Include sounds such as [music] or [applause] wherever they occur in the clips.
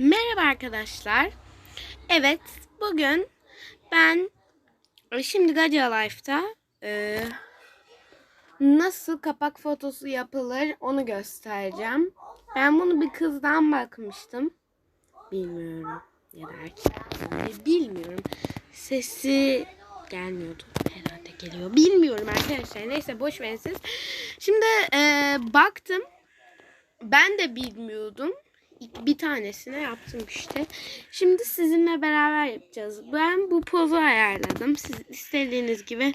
Merhaba arkadaşlar. Evet, bugün ben e, şimdi Gaca Life'da e, nasıl kapak fotosu yapılır onu göstereceğim. Ben bunu bir kızdan bakmıştım. Bilmiyorum. Ya da erkekten mi bilmiyorum. Sesi gelmiyordu. Herhalde geliyor. Bilmiyorum arkadaşlar. Neyse boş verin siz. Şimdi e, baktım. Ben de bilmiyordum. Bir tanesine yaptım işte. Şimdi sizinle beraber yapacağız. Ben bu pozu ayarladım. Siz istediğiniz gibi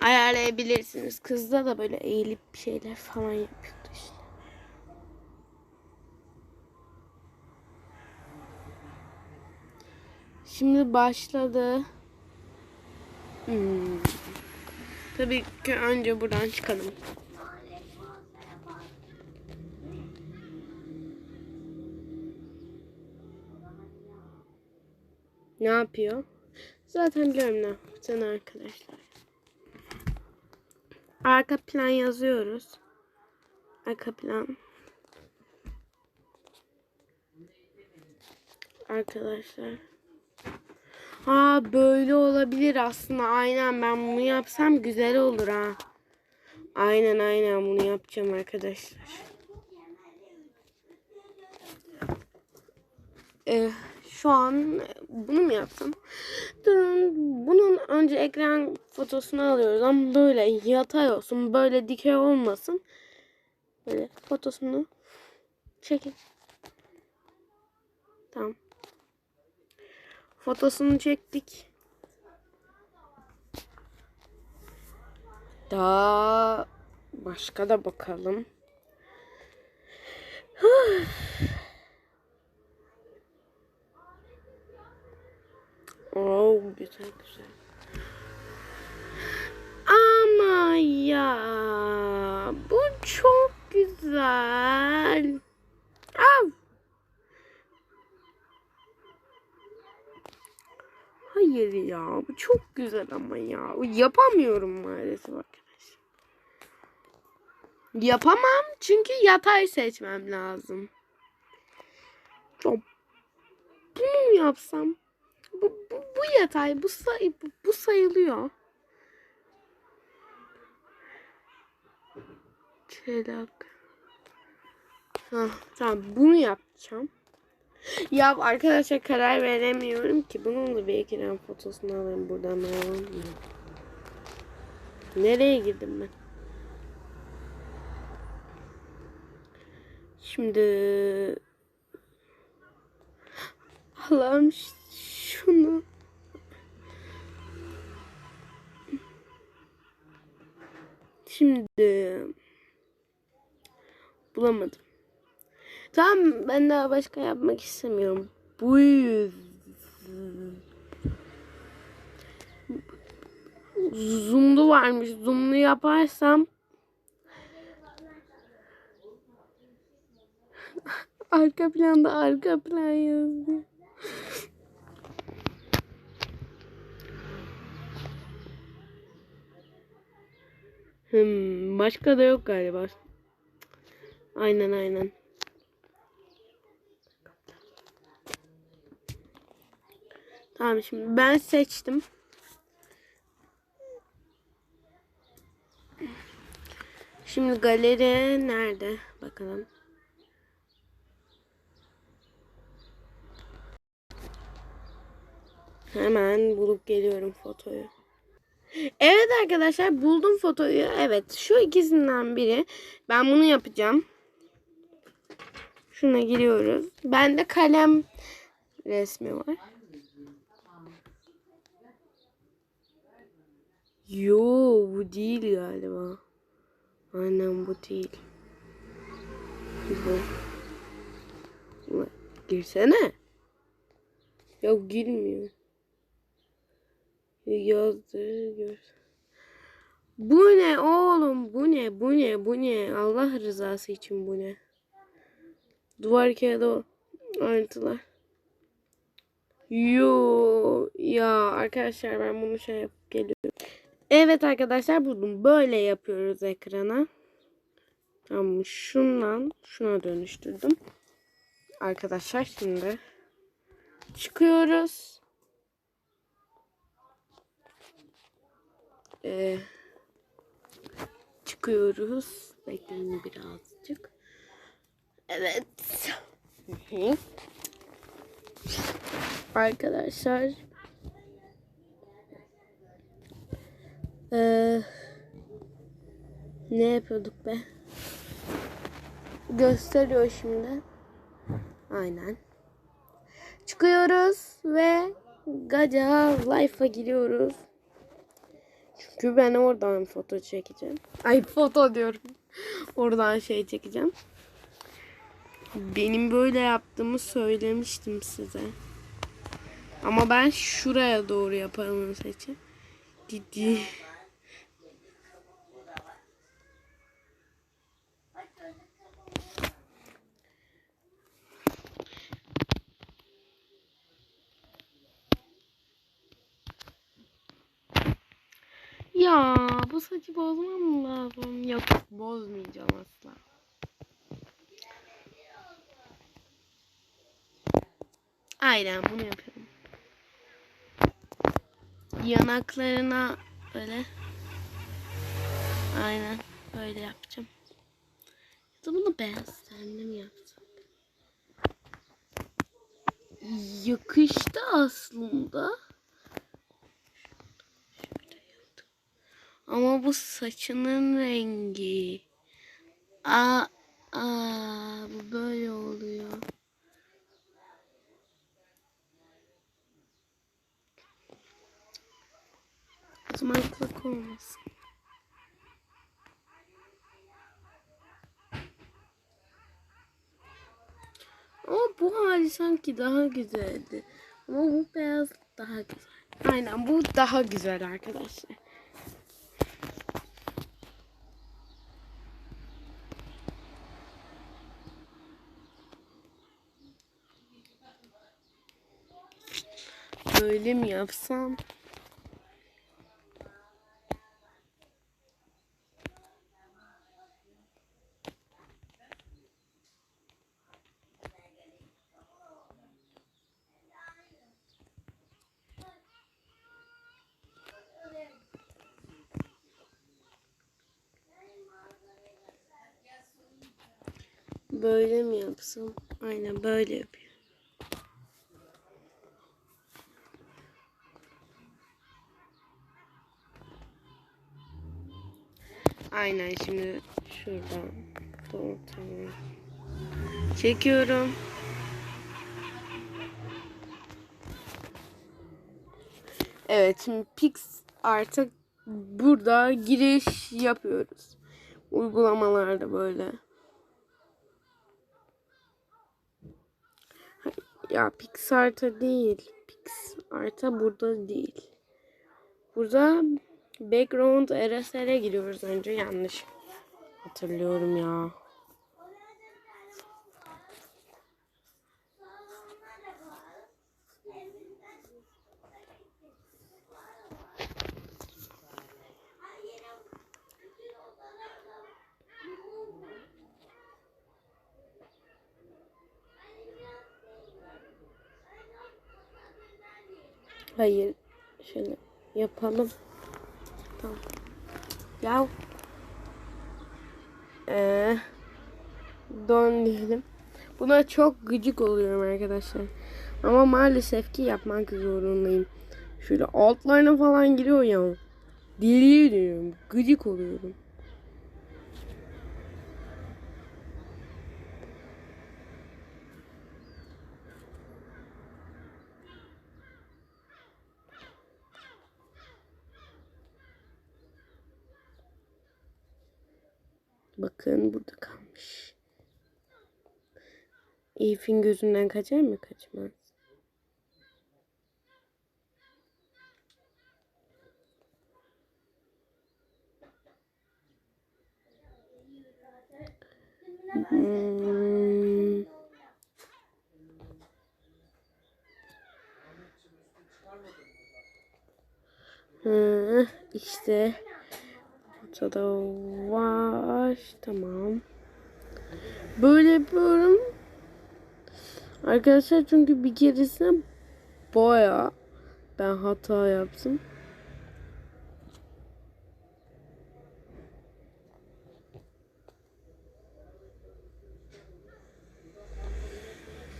ayarlayabilirsiniz. Kızda da böyle eğilip şeyler falan yapıyordu işte. Şimdi başladı. Hmm. Tabii ki önce buradan çıkalım. Ne yapıyor? Zaten biliyorum ne yaptığını arkadaşlar. Arka plan yazıyoruz. Arka plan. Arkadaşlar. Aa böyle olabilir aslında. Aynen ben bunu yapsam güzel olur ha. Aynen aynen bunu yapacağım arkadaşlar. Ee, şu an bunu mu yapsam? Durun bunun önce ekran fotosunu alıyoruz ama böyle yatay olsun böyle dikey olmasın. Böyle fotosunu çekin. Tamam. Fotosunu çektik. Daha başka da bakalım. [sighs] Oh güzel güzel. Ama ya bu çok güzel. Av. Hayır ya bu çok güzel ama ya. Yapamıyorum maalesef arkadaşlar. Yapamam çünkü yatay seçmem lazım. Çok bunu yapsam? Bu, bu, bu yatay. Bu, say, bu, bu sayılıyor. Çelak. Hah, tamam bunu yapacağım. Ya arkadaşlar karar veremiyorum ki. Bunun da bir ekran fotosunu alayım buradan alalım. Nereye girdim ben? Şimdi Allah'ım şunu Şimdi bulamadım. Tamam ben daha başka yapmak istemiyorum. Bu zoomlu varmış. Zoomlu yaparsam arka planda arka plan yazıyor. Hmm, başka da yok galiba. Aynen aynen. Tamam şimdi ben seçtim. Şimdi galeri nerede? Bakalım. Hemen bulup geliyorum fotoyu. Evet arkadaşlar buldum fotoyu. Evet şu ikisinden biri. Ben bunu yapacağım. Şuna giriyoruz. Bende kalem resmi var. Yo bu değil galiba. Aynen bu değil. Bu. Girsene. Ya girmiyor. Yazdı gör. Bu ne oğlum? Bu ne? Bu ne? Bu ne? Allah rızası için bu ne? Duvar kağıdı ayrıntılar. Yo ya arkadaşlar ben bunu şey yapıp geliyorum. Evet arkadaşlar buldum. Böyle yapıyoruz ekrana. Tamam şundan şuna dönüştürdüm. Arkadaşlar şimdi çıkıyoruz. Ee, çıkıyoruz. Bekleyin birazcık. Evet. Arkadaşlar. Ee, ne yapıyorduk be? Gösteriyor şimdi. Aynen. Çıkıyoruz ve Gaca Life'a giriyoruz. Çünkü ben oradan foto çekeceğim. Ay foto diyorum. Oradan şey çekeceğim. Benim böyle yaptığımı söylemiştim size. Ama ben şuraya doğru yaparım seçi. Didi. Ya bu saçı bozmam lazım. Yok bozmayacağım asla. Aynen bunu yapıyorum. Yanaklarına böyle. Aynen böyle yapacağım. Ya da bunu beyaz tenli mi yapsam? Yakıştı aslında. Ama bu saçının rengi. Aa, aa bu böyle oluyor. O zaman kulak olmasın. Ama bu hali sanki daha güzeldi. Ama bu beyaz daha güzel. Aynen bu daha güzel arkadaşlar. Böyle mi yapsam? Böyle mi yapsam? Aynen böyle yapıyor. Aynen şimdi şuradan. Tamam tamam. Çekiyorum. Evet şimdi Pix artık burada giriş yapıyoruz. Uygulamalarda böyle. Ya Pixart'a değil. Pixart'a burada değil. Burada background RSR'e giriyoruz önce yanlış. Hatırlıyorum ya. Hayır. Şöyle yapalım. Tamam. Ya. Ee, don diyelim. Buna çok gıcık oluyorum arkadaşlar. Ama maalesef ki yapmak zorundayım. Şöyle altlarına falan giriyor ya. Deliye diyorum. Gıcık oluyorum. Bakın burada kalmış. Elif'in gözünden kaçar mı? Kaçmaz. Hmm. Hı, işte burada da var. Tamam. Böyle yapıyorum. Arkadaşlar çünkü bir keresinde Baya ben hata yaptım.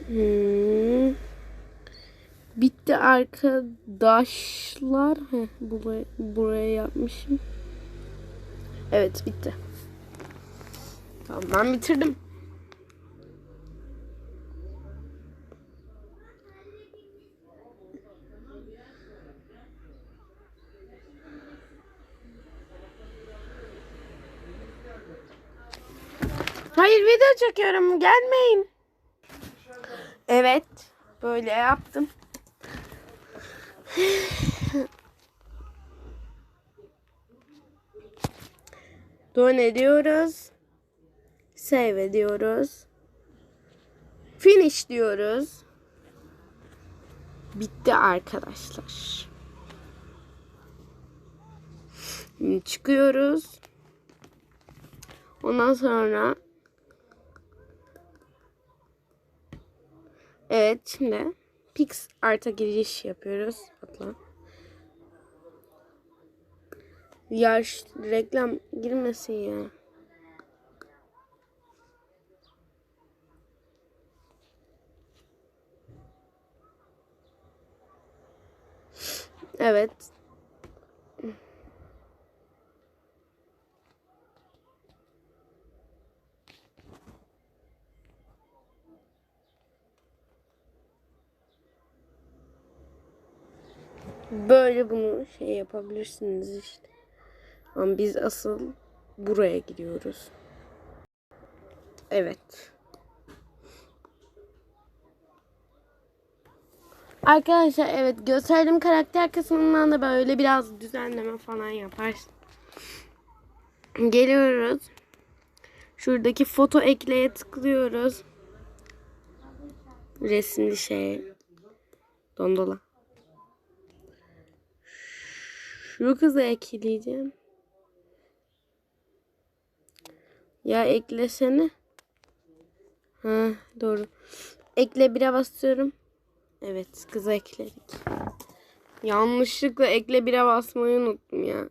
Hmm. Bitti arkadaşlar. Heh, buraya, buraya yapmışım. Evet bitti. Tamam ben bitirdim. Hayır video çekiyorum gelmeyin. Evet böyle yaptım. [sighs] [laughs] Dön ediyoruz. Save ediyoruz. Finish diyoruz. Bitti arkadaşlar. Şimdi çıkıyoruz. Ondan sonra Evet şimdi Pix Art'a giriş yapıyoruz. Atla. Ya reklam girmesin ya. Evet. Böyle bunu şey yapabilirsiniz işte. Ama biz asıl buraya gidiyoruz. Evet. Arkadaşlar evet gösterdiğim karakter kısmından da böyle biraz düzenleme falan yaparsın. Geliyoruz. Şuradaki foto ekleye tıklıyoruz. Resimli şey. Dondola. Şu kızı ekleyeceğim. Ya eklesene. Ha doğru. Ekle bire basıyorum. Evet kızı ekledik. Yanlışlıkla ekle bire basmayı unuttum ya.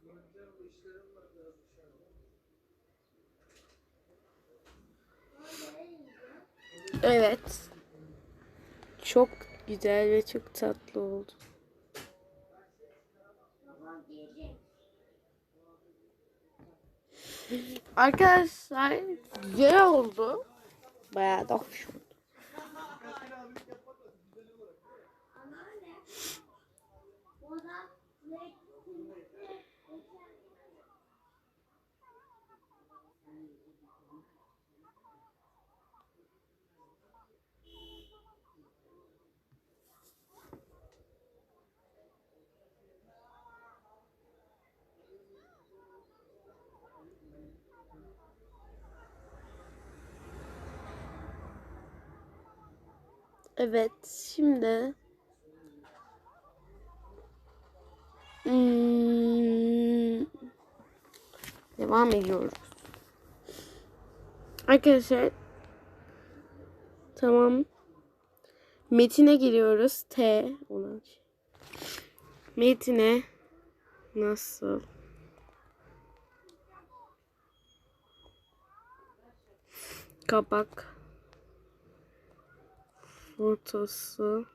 Evet. Çok güzel ve çok tatlı oldu. Arkadaşlar güzel oldu. Bayağı da hoş. Evet şimdi Hmm, devam ediyoruz. Arkadaşlar tamam. Metine giriyoruz. T olan şey. Metine nasıl kapak fotosu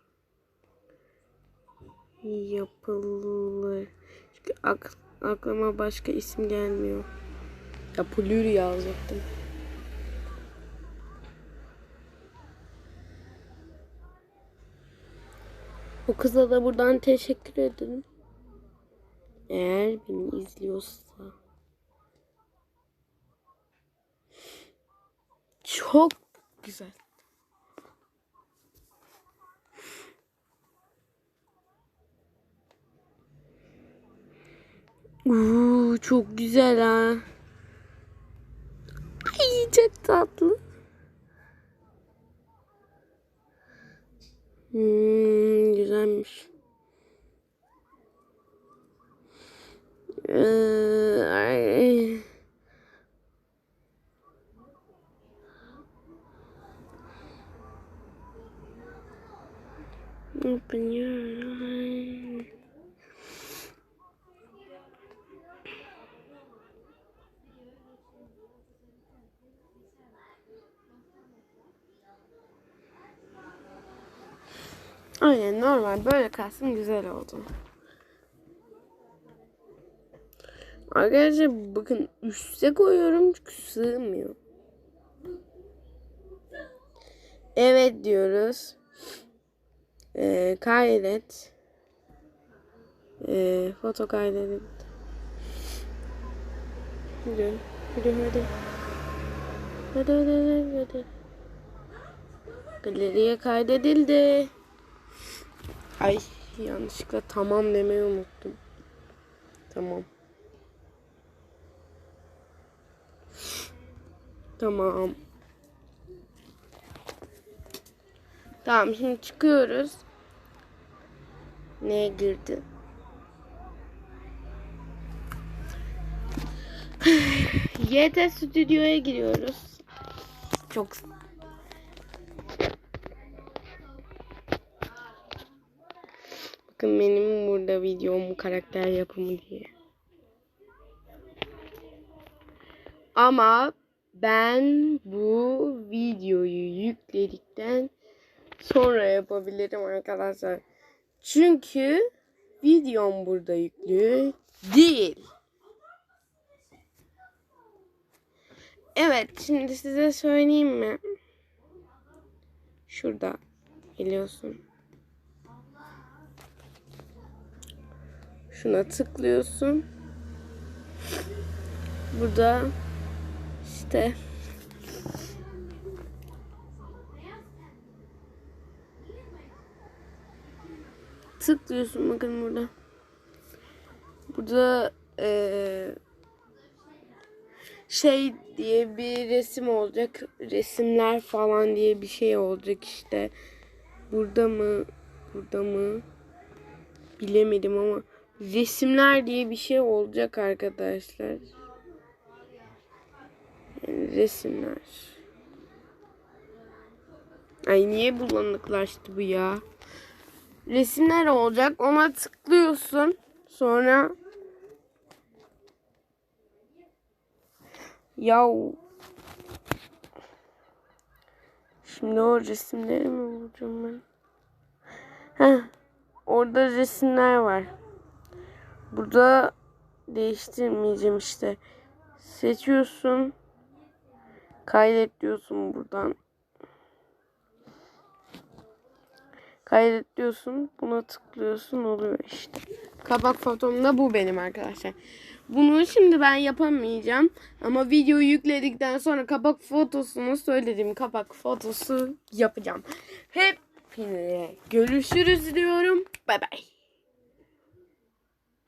yapılır. Çünkü ak aklıma başka isim gelmiyor. Ya Plür yazacaktım. O kıza da buradan teşekkür ederim. Eğer beni izliyorsa. Çok güzel. Uuu çok güzel ha. Ay çok tatlı. Hmm, güzelmiş. Ee, ay. Open your eyes. Aynen normal böyle kalsın güzel oldu. Arkadaşlar bakın üste koyuyorum çünkü sığmıyor. Evet diyoruz. Ee, kaydet. Ee, foto kaydet. Yürü. Yürü. Hadi hadi hadi hadi. Galeriye kaydedildi. Ay yanlışlıkla tamam demeyi unuttum. Tamam. Tamam. Tamam şimdi çıkıyoruz. Neye girdi? [sighs] YT stüdyoya giriyoruz. Çok Bakın benim burada videom karakter yapımı diye. Ama ben bu videoyu yükledikten sonra yapabilirim arkadaşlar. Çünkü videom burada yüklü değil. Evet şimdi size söyleyeyim mi? Şurada geliyorsun. Şuna tıklıyorsun. Burada işte tıklıyorsun bakın burada. Burada eee, şey diye bir resim olacak. Resimler falan diye bir şey olacak işte. Burada mı? Burada mı? Bilemedim ama resimler diye bir şey olacak arkadaşlar. Yani resimler. Ay niye bulanıklaştı bu ya? Resimler olacak. Ona tıklıyorsun. Sonra Yav. Şimdi o resimleri mi bulacağım ben? Heh. Orada resimler var. Burada değiştirmeyeceğim işte. Seçiyorsun. Kaydet diyorsun buradan. Kaydet diyorsun. Buna tıklıyorsun oluyor işte. Kabak fotom da bu benim arkadaşlar. Bunu şimdi ben yapamayacağım. Ama videoyu yükledikten sonra kabak fotosunu söylediğim kabak fotosu yapacağım. Hep görüşürüz diyorum. Bay bay.